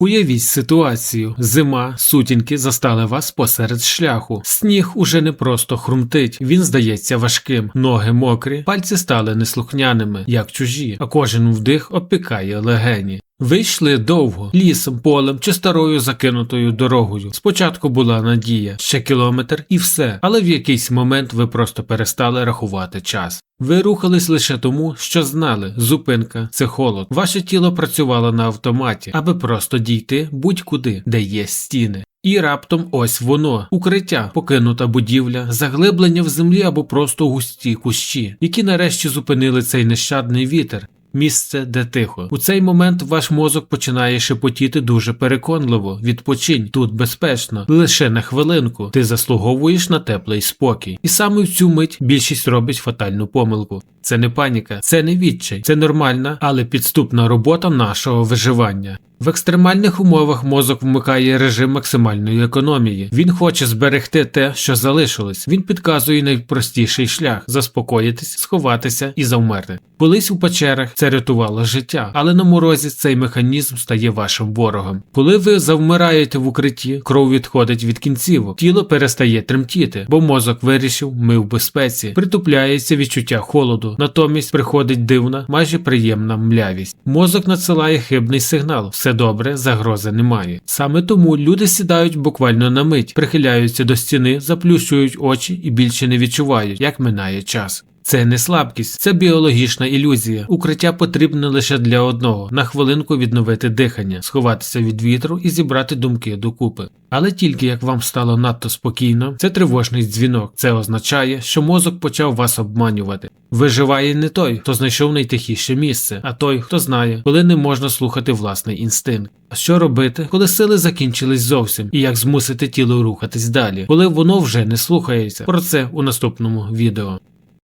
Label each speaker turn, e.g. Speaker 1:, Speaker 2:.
Speaker 1: Уявіть ситуацію: зима, сутінки застали вас посеред шляху. Сніг уже не просто хрумтить, він здається важким, ноги мокрі, пальці стали неслухняними, як чужі, а кожен вдих обпікає легені. Ви йшли довго, лісом, полем чи старою закинутою дорогою. Спочатку була надія, ще кілометр і все, але в якийсь момент ви просто перестали рахувати час. Ви рухались лише тому, що знали, зупинка це холод. Ваше тіло працювало на автоматі, аби просто дійти будь-куди, де є стіни. І раптом ось воно укриття, покинута будівля, заглиблення в землі або просто густі кущі, які нарешті зупинили цей нещадний вітер. Місце, де тихо. У цей момент ваш мозок починає шепотіти дуже переконливо. Відпочинь, тут безпечно, лише на хвилинку. Ти заслуговуєш на теплий спокій. І саме в цю мить більшість робить фатальну помилку. Це не паніка, це не відчай, це нормальна, але підступна робота нашого виживання. В екстремальних умовах мозок вмикає режим максимальної економії. Він хоче зберегти те, що залишилось. Він підказує найпростіший шлях заспокоїтись, сховатися і завмерти. Колись у печерах це рятувало життя, але на морозі цей механізм стає вашим ворогом. Коли ви завмираєте в укритті, кров відходить від кінцівок, тіло перестає тремтіти, бо мозок вирішив, ми в безпеці, притупляється відчуття холоду. Натомість приходить дивна, майже приємна млявість. Мозок надсилає хибний сигнал. Все добре, загрози немає. Саме тому люди сідають буквально на мить, прихиляються до стіни, заплющують очі і більше не відчувають, як минає час. Це не слабкість, це біологічна ілюзія. Укриття потрібне лише для одного на хвилинку відновити дихання, сховатися від вітру і зібрати думки докупи. Але тільки як вам стало надто спокійно, це тривожний дзвінок. Це означає, що мозок почав вас обманювати. Виживає не той, хто знайшов найтихіше місце, а той, хто знає, коли не можна слухати власний інстинкт. А що робити, коли сили закінчились зовсім, і як змусити тіло рухатись далі, коли воно вже не слухається? Про це у наступному відео.